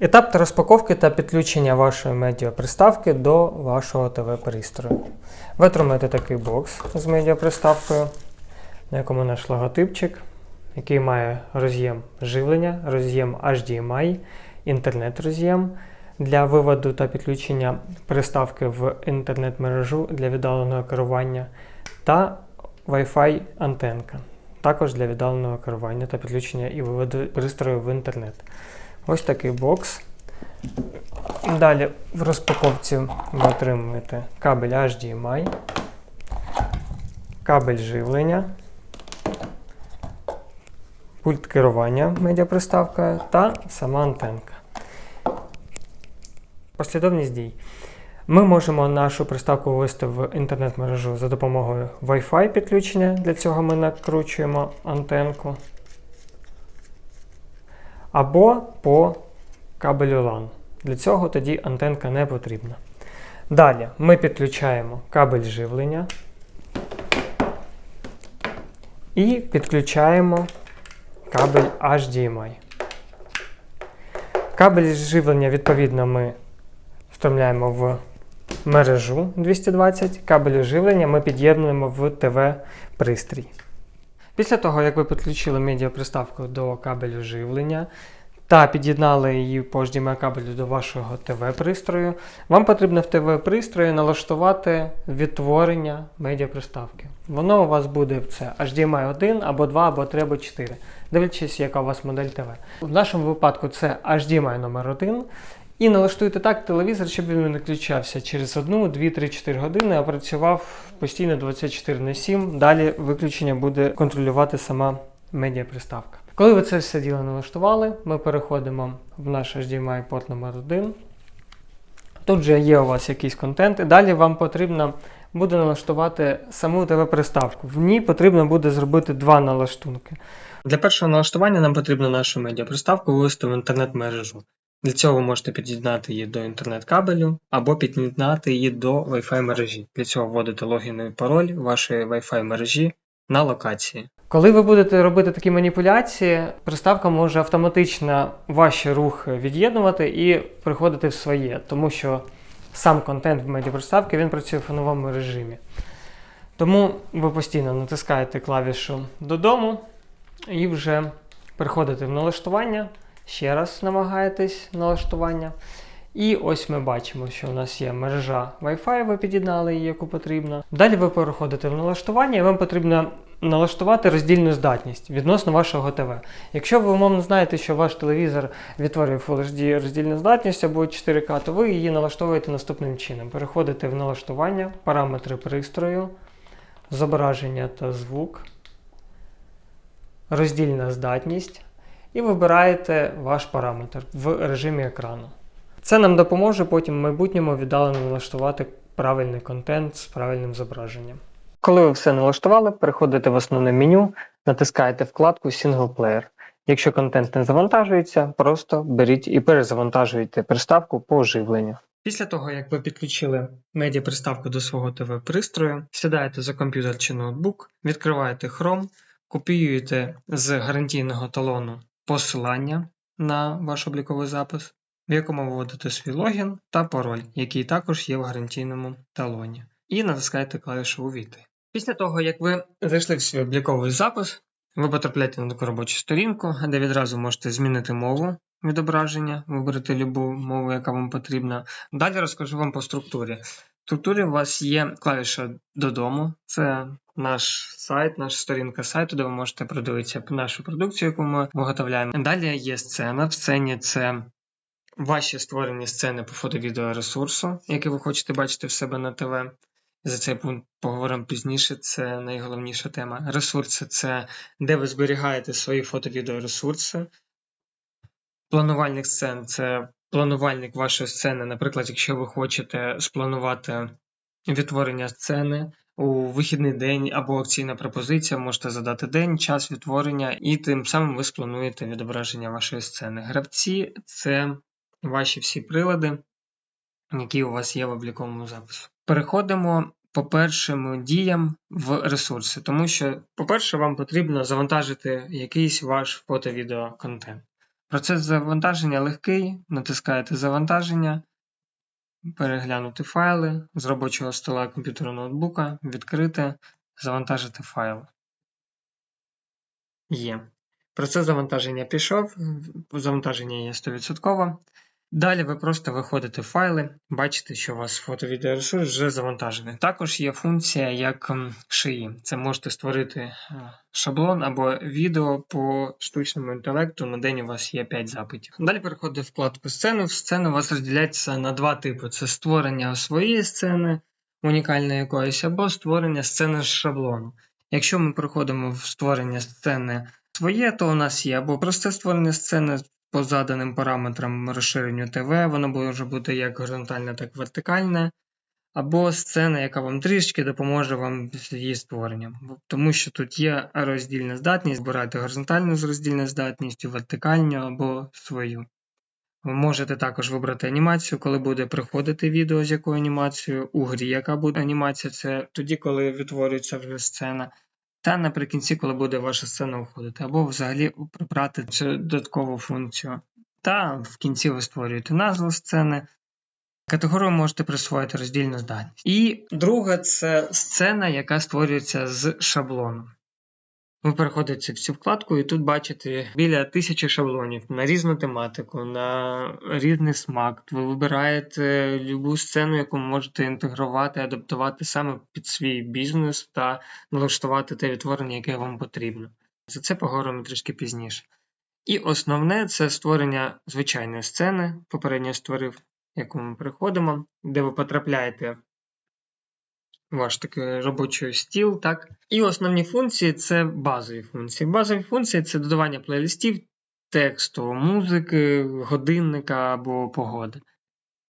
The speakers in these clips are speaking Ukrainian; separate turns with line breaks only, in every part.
Етап розпаковки та підключення вашої медіаприставки до вашого ТВ-пристрою. Ви отримаєте такий бокс з медіаприставкою, на якому наш логотипчик, який має роз'єм живлення, роз'єм HDMI, інтернет-роз'єм для виводу та підключення приставки в інтернет-мережу для віддаленого керування та Wi-Fi антенка, також для віддаленого керування та підключення і виводу пристрою в інтернет. Ось такий бокс. Далі в розпаковці ви отримуєте кабель HDMI, кабель живлення, пульт керування медіаприставкою та сама антенка. Послідовність дій. Ми можемо нашу приставку вивести в інтернет-мережу за допомогою Wi-Fi підключення. Для цього ми накручуємо антенку. Або по кабелю LAN. Для цього тоді антенка не потрібна. Далі ми підключаємо кабель живлення і підключаємо кабель HDMI. Кабель живлення, відповідно, ми вставляємо в мережу 220, кабель живлення ми під'єднуємо в ТВ-пристрій. Після того, як ви підключили медіаприставку до кабелю живлення та під'єднали її по HDMI кабелю до вашого ТВ-пристрою, вам потрібно в ТВ-пристрої налаштувати відтворення медіаприставки. Воно у вас буде це HDMI 1 або 2, або 3, або 4, дивлячись, яка у вас модель ТВ. В нашому випадку це HDMI номер 1 і налаштуйте так телевізор, щоб він не включався через 1, 2, 3, 4 години, а працював постійно 24 на 7. Далі виключення буде контролювати сама медіаприставка. Коли ви це все діло налаштували, ми переходимо в наш HDMI порт номер 1. Тут же є у вас якийсь контент, і далі вам потрібно буде налаштувати саму ТВ-приставку. В ній потрібно буде зробити два налаштунки. Для першого налаштування нам потрібно нашу медіаприставку вивести в інтернет-мережу. Для цього ви можете під'єднати її до інтернет-кабелю або під'єднати її до Wi-Fi мережі. Для цього вводите логін і пароль вашої Wi-Fi мережі на локації. Коли ви будете робити такі маніпуляції, приставка може автоматично ваші рухи від'єднувати і приходити в своє, тому що сам контент в медіаприставці він працює в фоновому режимі. Тому ви постійно натискаєте клавішу додому і вже переходите в налаштування. Ще раз намагаєтесь налаштування. І ось ми бачимо, що у нас є мережа Wi-Fi, ви під'єднали її, яку потрібно. Далі ви переходите в налаштування, і вам потрібно налаштувати роздільну здатність відносно вашого ТВ. Якщо ви умовно знаєте, що ваш телевізор відтворює Full HD роздільну здатність або 4К, то ви її налаштовуєте наступним чином. Переходите в налаштування, параметри пристрою, зображення та звук, роздільна здатність і вибираєте ваш параметр в режимі екрану. Це нам допоможе потім в майбутньому віддалено налаштувати правильний контент з правильним зображенням. Коли ви все налаштували, переходите в основне меню, натискаєте вкладку Single Player. Якщо контент не завантажується, просто беріть і перезавантажуйте приставку по оживленню. Після того, як ви підключили медіаприставку до свого ТВ-пристрою, сідаєте за комп'ютер чи ноутбук, відкриваєте Chrome, копіюєте з гарантійного талону посилання на ваш обліковий запис, в якому вводите свій логін та пароль, який також є в гарантійному талоні, і натискаєте клавішу Увійти. Після того, як ви зайшли в свій обліковий запис, ви потрапляєте на таку робочу сторінку, де відразу можете змінити мову відображення, вибрати любу мову, яка вам потрібна. Далі розкажу вам по структурі. В структурі у вас є клавіша додому, це наш сайт, наша сторінка сайту, де ви можете продивитися нашу продукцію, яку ми виготовляємо. Далі є сцена. В сцені це ваші створені сцени по фото-відеоресурсу, які ви хочете бачити в себе на ТВ. За цей пункт поговоримо пізніше, це найголовніша тема. Ресурси це де ви зберігаєте свої фото-відеоресурси. Планувальник сцен це планувальник вашої сцени. Наприклад, якщо ви хочете спланувати відтворення сцени у вихідний день або акційна пропозиція, можете задати день, час відтворення, і тим самим ви сплануєте відображення вашої сцени. Гравці це ваші всі прилади, які у вас є в обліковому запису. Переходимо по першим діям в ресурси, тому що, по-перше, вам потрібно завантажити якийсь ваш фото-відео контент. Процес завантаження легкий, натискаєте завантаження, переглянути файли з робочого стола комп'ютера ноутбука, відкрити, завантажити файл. Є. Процес завантаження пішов, завантаження є 100%. Далі ви просто виходите в файли, бачите, що у вас фото-відеоресурс вже завантажений. Також є функція як шиї. Це можете створити е, шаблон або відео по штучному інтелекту. На день у вас є 5 запитів. Далі переходите в вкладку сцени. Сцени у вас розділяється на два типи: це створення своєї сцени, унікальної якоїсь, або створення сцени з шаблону. Якщо ми переходимо в створення сцени своє, то у нас є або просте створення сцени по заданим параметрам розширенню ТВ, воно може бути як горизонтальне, так і вертикальне, або сцена, яка вам трішки допоможе вам з її створенням. Тому що тут є роздільна здатність, збирати горизонтальну з роздільною здатністю, вертикальну або свою. Ви можете також вибрати анімацію, коли буде приходити відео з якою анімацією, у грі, яка буде анімація, це тоді, коли відтворюється вже сцена. Та наприкінці, коли буде ваша сцена входити, або взагалі прибрати цю додаткову функцію. Та в кінці ви створюєте назву сцени. Категорію можете присвоїти роздільну здатність. І друге це сцена, яка створюється з шаблону. Ви переходите в цю вкладку і тут бачите біля тисячі шаблонів на різну тематику, на різний смак. Ви вибираєте любу сцену, яку можете інтегрувати, адаптувати саме під свій бізнес та налаштувати те відтворення, яке вам потрібно. За це поговоримо трішки пізніше. І основне це створення звичайної сцени. Попередньо створив, яку ми переходимо, де ви потрапляєте ваш такий робочий стіл, так? І основні функції це базові функції. Базові функції це додавання плейлистів, тексту, музики, годинника або погоди.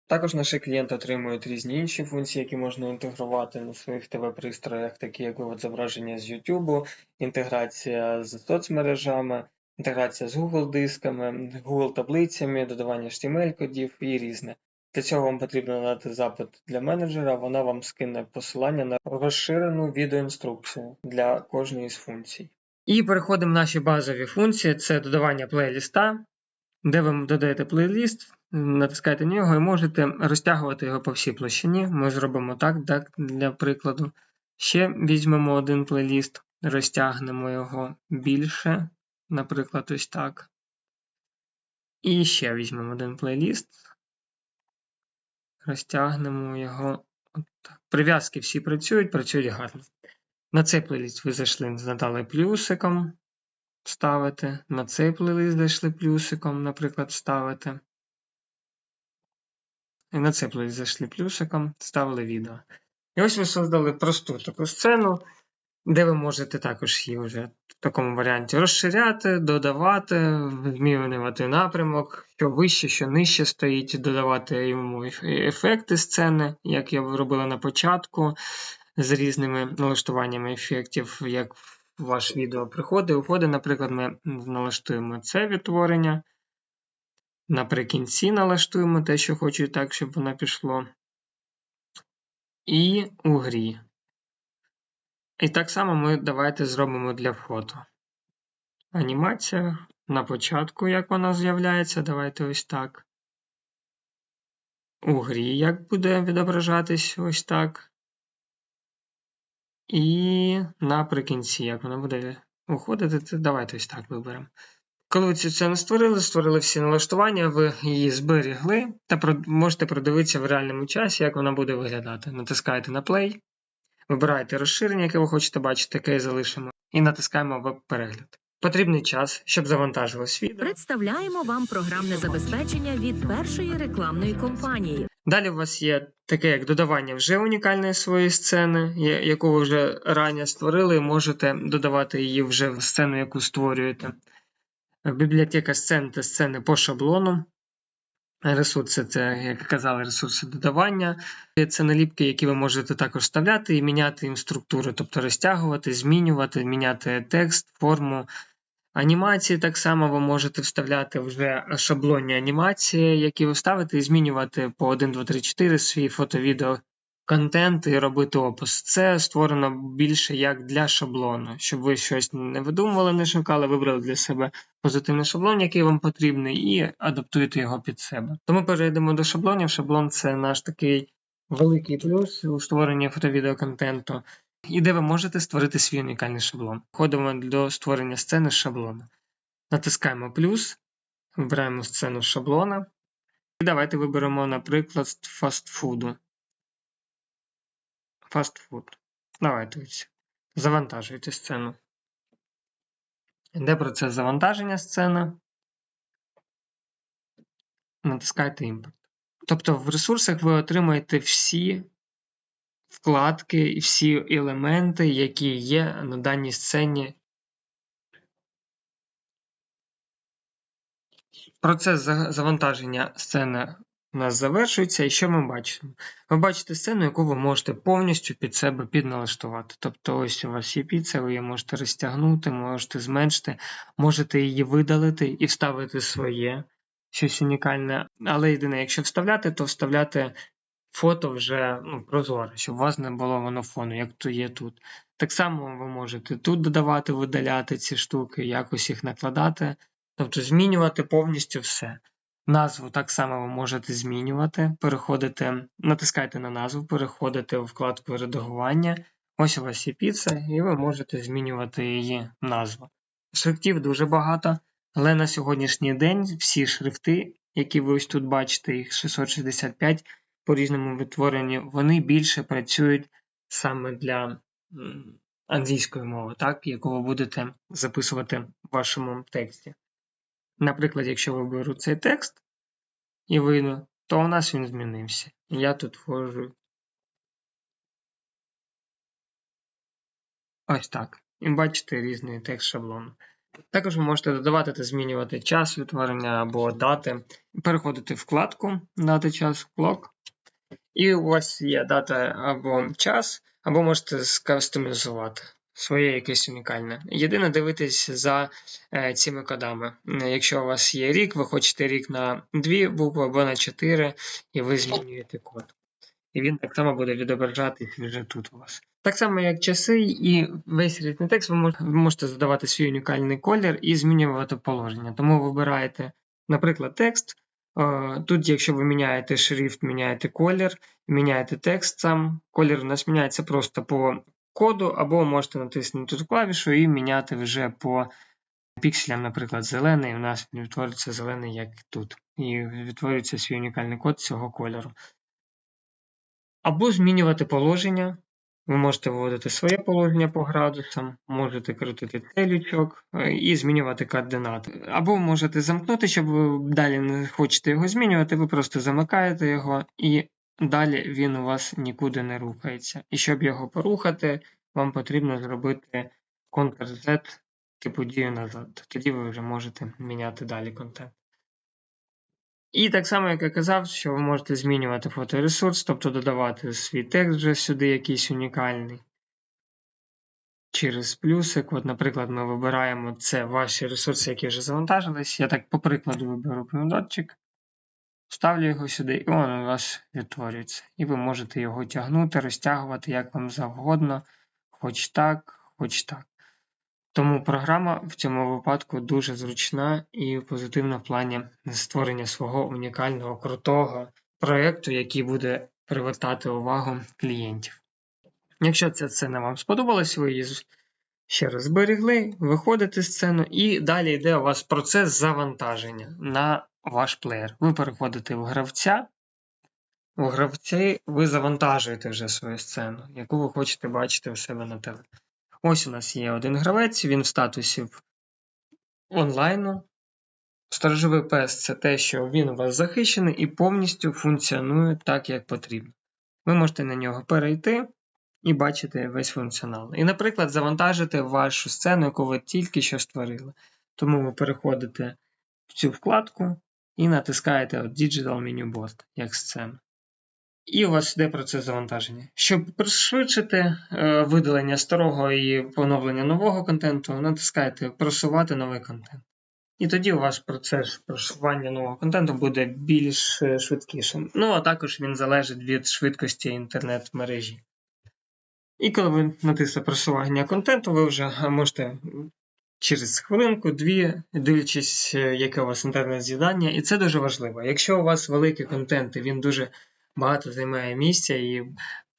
Також наші клієнти отримують різні інші функції, які можна інтегрувати на своїх ТВ-пристроях, такі як вивод зображення з YouTube, інтеграція з соцмережами, інтеграція з Google дисками, Google таблицями, додавання HTML-кодів і різне. Для цього вам потрібно надати запит для менеджера, вона вам скине посилання на розширену відеоінструкцію для кожної з функцій. І переходимо в наші базові функції: це додавання плейліста, де ви додаєте плейліст, натискаєте на нього і можете розтягувати його по всій площині. Ми зробимо так, так для прикладу. Ще візьмемо один плейліст, розтягнемо його більше, наприклад, ось так. І ще візьмемо один плейліст. Розтягнемо його. От. Прив'язки всі працюють, працюють гарно. На цей ви зайшли, надали плюсиком ставити. На цей зайшли плюсиком, наприклад, ставити. І на цей зайшли плюсиком, ставили відео. І ось ви создали просту таку сцену, де ви можете також її вже в такому варіанті розширяти, додавати, змінювати напрямок, що вище, що нижче стоїть, додавати йому ефекти сцени, як я робила на початку, з різними налаштуваннями ефектів, як ваш відео приходить, уходить. Наприклад, ми налаштуємо це відтворення. Наприкінці налаштуємо те, що хочу так, щоб воно пішло. І у грі. І так само ми давайте зробимо для фото. Анімація на початку, як вона з'являється, давайте ось так. У грі як буде відображатись ось так. І наприкінці, як вона буде уходити, це давайте ось так виберемо. Коли ви цю сцену створили, створили всі налаштування, ви її зберігли та можете продивитися в реальному часі, як вона буде виглядати. Натискаєте на play, вибираєте розширення, яке ви хочете бачити, яке і залишимо, і натискаємо веб-перегляд. Потрібний час, щоб завантажилось відео.
Представляємо вам програмне забезпечення від першої рекламної компанії.
Далі у вас є таке, як додавання вже унікальної своєї сцени, яку ви вже раніше створили, і можете додавати її вже в сцену, яку створюєте. Бібліотека сцен та сцени по шаблону. Ресурси це, як казали, ресурси додавання. Це наліпки, які ви можете також вставляти і міняти їм структуру, тобто розтягувати, змінювати, міняти текст, форму. Анімації так само ви можете вставляти вже шаблонні анімації, які ви ставите, і змінювати по 1, 2, 3, 4 свій фото-відео контент і робити опис. Це створено більше як для шаблону, щоб ви щось не видумували, не шукали, вибрали для себе позитивний шаблон, який вам потрібний, і адаптуєте його під себе. Тому перейдемо до шаблонів. Шаблон це наш такий великий плюс у створенні фото-відеоконтенту, і де ви можете створити свій унікальний шаблон. Входимо до створення сцени з шаблону. Натискаємо плюс, вибираємо сцену з шаблона. І давайте виберемо, наприклад, фастфуду. Фастфуд. Давайте. Завантажуйте сцену. Йде процес завантаження сцени. Натискайте імпорт. Тобто в ресурсах ви отримаєте всі вкладки і всі елементи, які є на даній сцені. Процес завантаження сцени у нас завершується, і що ми бачимо? Ви бачите сцену, яку ви можете повністю під себе підналаштувати. Тобто, ось у вас є піца, ви її можете розтягнути, можете зменшити, можете її видалити і вставити своє, щось унікальне. Але єдине, якщо вставляти, то вставляти фото вже ну, прозоре, щоб у вас не було воно фону, як то є тут. Так само ви можете тут додавати, видаляти ці штуки, якось їх накладати, тобто змінювати повністю все. Назву так само ви можете змінювати, переходите, натискайте на назву, переходите у вкладку редагування. Ось у вас є піца, і ви можете змінювати її назву. Шрифтів дуже багато, але на сьогоднішній день всі шрифти, які ви ось тут бачите, їх 665 по різному відтворенню, вони більше працюють саме для англійської мови, так, яку ви будете записувати в вашому тексті. Наприклад, якщо виберу цей текст і вийду, то у нас він змінився. Я тут ввожу ось так. І бачите різний текст шаблону. Також ви можете додавати та змінювати час відтворення або дати. Переходите в вкладку Дати час клок. І у вас є дата або час, або можете скастомізувати своє якесь унікальне. Єдине дивитись за е, цими кодами. Якщо у вас є рік, ви хочете рік на дві букви або на чотири, і ви змінюєте код. І він так само буде відображатись вже тут у вас. Так само, як часи і весь різний текст, ви можете задавати свій унікальний колір і змінювати положення. Тому вибираєте, наприклад, текст. Е, Тут, якщо ви міняєте шрифт, міняєте колір, міняєте текст сам. Колір у нас міняється просто по коду, або можете натиснути тут клавішу і міняти вже по пікселям, наприклад, зелений. У нас відтворюється зелений, як тут. І відтворюється свій унікальний код цього кольору. Або змінювати положення. Ви можете вводити своє положення по градусам, можете крутити цей лючок е, і змінювати координати. Або можете замкнути, щоб ви далі не хочете його змінювати, ви просто замикаєте його, і далі він у вас нікуди не рухається. І щоб його порухати, вам потрібно зробити Ctrl-Z типу дію назад. Тоді ви вже можете міняти далі контент. І так само, як я казав, що ви можете змінювати фоторесурс, тобто додавати свій текст вже сюди якийсь унікальний. Через плюсик. От, наприклад, ми вибираємо це ваші ресурси, які вже завантажились. Я так по прикладу виберу помідорчик, ставлю його сюди, і він у вас відтворюється. І ви можете його тягнути, розтягувати як вам завгодно, хоч так, хоч так. Тому програма в цьому випадку дуже зручна і позитивна в плані створення свого унікального, крутого проєкту, який буде привертати увагу клієнтів. Якщо ця сцена вам сподобалась, ви її ще раз зберегли, виходите з сцену, і далі йде у вас процес завантаження на ваш плеєр. Ви переходите в гравця. У гравці ви завантажуєте вже свою сцену, яку ви хочете бачити у себе на теле. Ось у нас є один гравець, він в статусі онлайну. Сторожовий пес це те, що він у вас захищений і повністю функціонує так, як потрібно. Ви можете на нього перейти і бачити весь функціонал. І, наприклад, завантажити вашу сцену, яку ви тільки що створили. Тому ви переходите в цю вкладку і натискаєте от Digital Menu Bot як сцену. І у вас йде процес завантаження. Щоб пришвидшити е, видалення старого і поновлення нового контенту, натискаєте просувати новий контент. І тоді у вас процес просування нового контенту буде більш е, швидкішим. Ну, а також він залежить від швидкості інтернет-мережі. І коли ви натисли просування контенту, ви вже можете через хвилинку, дві, дивлячись, е, яке у вас інтернет-з'їдання, і це дуже важливо. Якщо у вас великий контент, і він дуже багато займає місця і в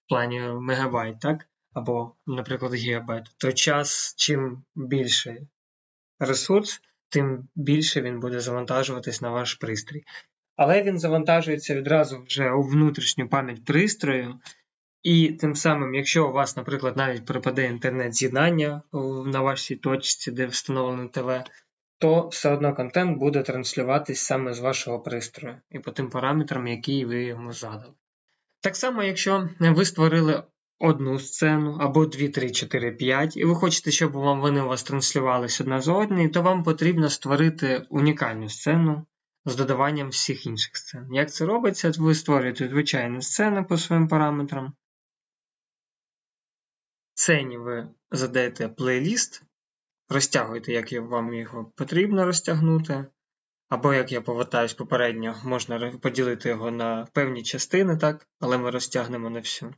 плані мегабайт, так? Або, наприклад, гігабайт, то час чим більше ресурс, тим більше він буде завантажуватись на ваш пристрій. Але він завантажується відразу вже у внутрішню пам'ять пристрою, і тим самим, якщо у вас, наприклад, навіть припаде інтернет-з'єднання на вашій точці, де встановлено ТВ, то все одно контент буде транслюватись саме з вашого пристрою і по тим параметрам, які ви йому задали. Так само, якщо ви створили одну сцену або 2, 3, 4, 5, і ви хочете, щоб вам вони у вас транслювались одна за одною, то вам потрібно створити унікальну сцену з додаванням всіх інших сцен. Як це робиться? Ви створюєте звичайну сцену по своїм параметрам. Сцені ви задаєте плейліст, розтягуєте, як вам його потрібно розтягнути. Або, як я повертаюсь попередньо, можна поділити його на певні частини, так, але ми розтягнемо на всю.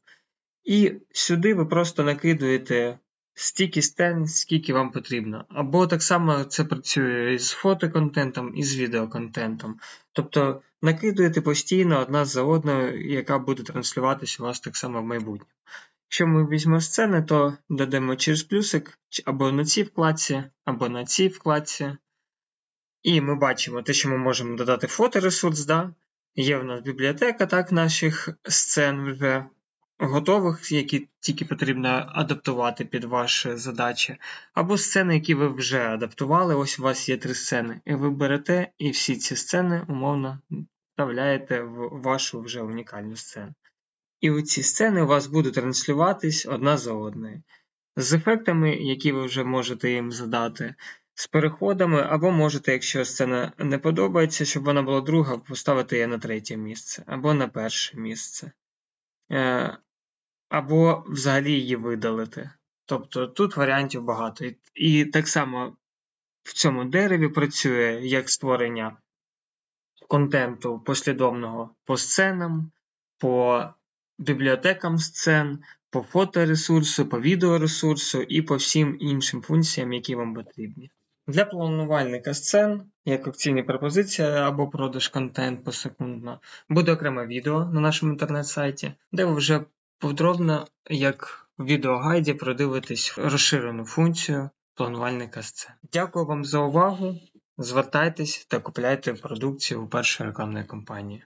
І сюди ви просто накидуєте стільки стен, скільки вам потрібно. Або так само це працює і з фотоконтентом, і з відеоконтентом. Тобто накидуєте постійно одна за одною, яка буде транслюватися у вас так само в майбутньому. Якщо ми візьмемо сцени, то додамо через плюсик або на цій вкладці, або на цій вкладці. І ми бачимо те, що ми можемо додати фоторесурс, да? є в нас бібліотека так, наших сцен вже готових, які тільки потрібно адаптувати під ваші задачі, або сцени, які ви вже адаптували. Ось у вас є три сцени. І ви берете і всі ці сцени умовно вставляєте в вашу вже унікальну сцену. І оці сцени у вас будуть транслюватись одна за одною. З ефектами, які ви вже можете їм задати, з переходами, або можете, якщо сцена не подобається, щоб вона була друга, поставити її на третє місце, або на перше місце. Е, або взагалі її видалити. Тобто тут варіантів багато. І, і так само в цьому дереві працює як створення контенту послідовного по сценам, по бібліотекам сцен, по фоторесурсу, по відеоресурсу і по всім іншим функціям, які вам потрібні. Для планувальника сцен, як акційні пропозиції або продаж контент посекундно, буде окреме відео на нашому інтернет-сайті, де ви вже подробно, як в відеогайді, продивитесь розширену функцію планувальника сцен. Дякую вам за увагу. Звертайтесь та купляйте продукцію у першої рекламної кампанії.